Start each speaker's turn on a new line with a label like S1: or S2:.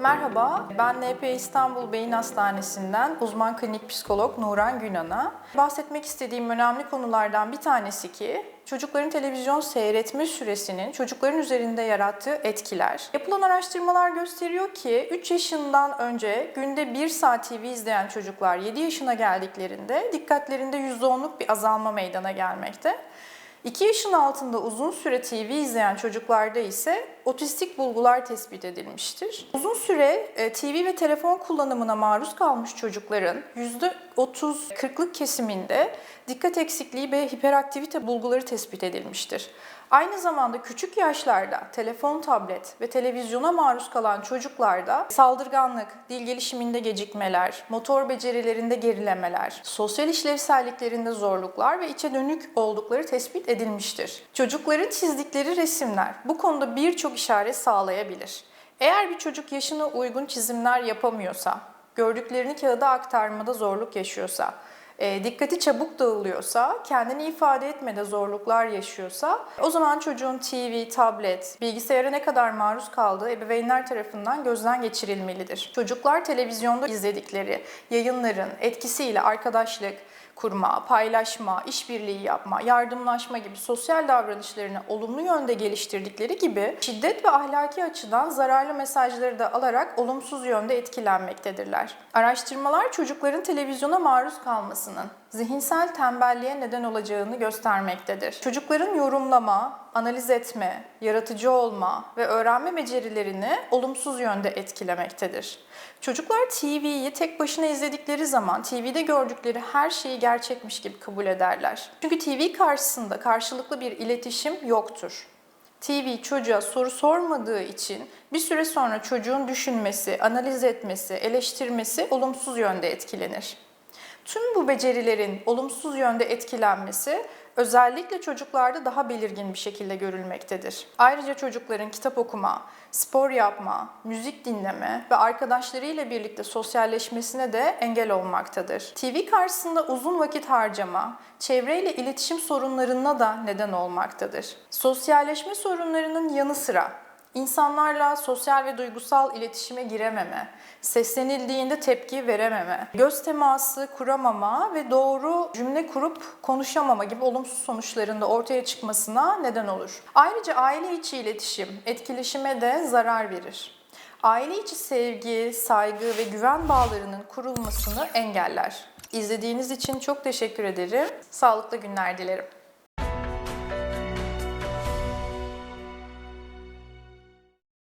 S1: Merhaba, ben NP İstanbul Beyin Hastanesi'nden uzman klinik psikolog Nuran Günan'a. Bahsetmek istediğim önemli konulardan bir tanesi ki çocukların televizyon seyretme süresinin çocukların üzerinde yarattığı etkiler. Yapılan araştırmalar gösteriyor ki 3 yaşından önce günde 1 saat TV izleyen çocuklar 7 yaşına geldiklerinde dikkatlerinde %10'luk bir azalma meydana gelmekte. 2 yaşın altında uzun süre TV izleyen çocuklarda ise otistik bulgular tespit edilmiştir. Uzun süre e, TV ve telefon kullanımına maruz kalmış çocukların %30-40'lık kesiminde dikkat eksikliği ve hiperaktivite bulguları tespit edilmiştir. Aynı zamanda küçük yaşlarda telefon, tablet ve televizyona maruz kalan çocuklarda saldırganlık, dil gelişiminde gecikmeler, motor becerilerinde gerilemeler, sosyal işlevselliklerinde zorluklar ve içe dönük oldukları tespit edilmiştir. Çocukların çizdikleri resimler bu konuda birçok işaret sağlayabilir. Eğer bir çocuk yaşına uygun çizimler yapamıyorsa, gördüklerini kağıda aktarmada zorluk yaşıyorsa, e, dikkati çabuk dağılıyorsa, kendini ifade etmede zorluklar yaşıyorsa o zaman çocuğun TV, tablet, bilgisayara ne kadar maruz kaldığı ebeveynler tarafından gözden geçirilmelidir. Çocuklar televizyonda izledikleri yayınların etkisiyle arkadaşlık, kurma, paylaşma, işbirliği yapma, yardımlaşma gibi sosyal davranışlarını olumlu yönde geliştirdikleri gibi şiddet ve ahlaki açıdan zararlı mesajları da alarak olumsuz yönde etkilenmektedirler. Araştırmalar çocukların televizyona maruz kalmasının zihinsel tembelliğe neden olacağını göstermektedir. Çocukların yorumlama, analiz etme, yaratıcı olma ve öğrenme becerilerini olumsuz yönde etkilemektedir. Çocuklar TV'yi tek başına izledikleri zaman TV'de gördükleri her şeyi gerçekmiş gibi kabul ederler. Çünkü TV karşısında karşılıklı bir iletişim yoktur. TV çocuğa soru sormadığı için bir süre sonra çocuğun düşünmesi, analiz etmesi, eleştirmesi olumsuz yönde etkilenir. Tüm bu becerilerin olumsuz yönde etkilenmesi özellikle çocuklarda daha belirgin bir şekilde görülmektedir. Ayrıca çocukların kitap okuma, spor yapma, müzik dinleme ve arkadaşlarıyla birlikte sosyalleşmesine de engel olmaktadır. TV karşısında uzun vakit harcama, çevreyle iletişim sorunlarına da neden olmaktadır. Sosyalleşme sorunlarının yanı sıra İnsanlarla sosyal ve duygusal iletişime girememe, seslenildiğinde tepki verememe, göz teması kuramama ve doğru cümle kurup konuşamama gibi olumsuz sonuçların da ortaya çıkmasına neden olur. Ayrıca aile içi iletişim, etkileşime de zarar verir. Aile içi sevgi, saygı ve güven bağlarının kurulmasını engeller. İzlediğiniz için çok teşekkür ederim. Sağlıklı günler dilerim.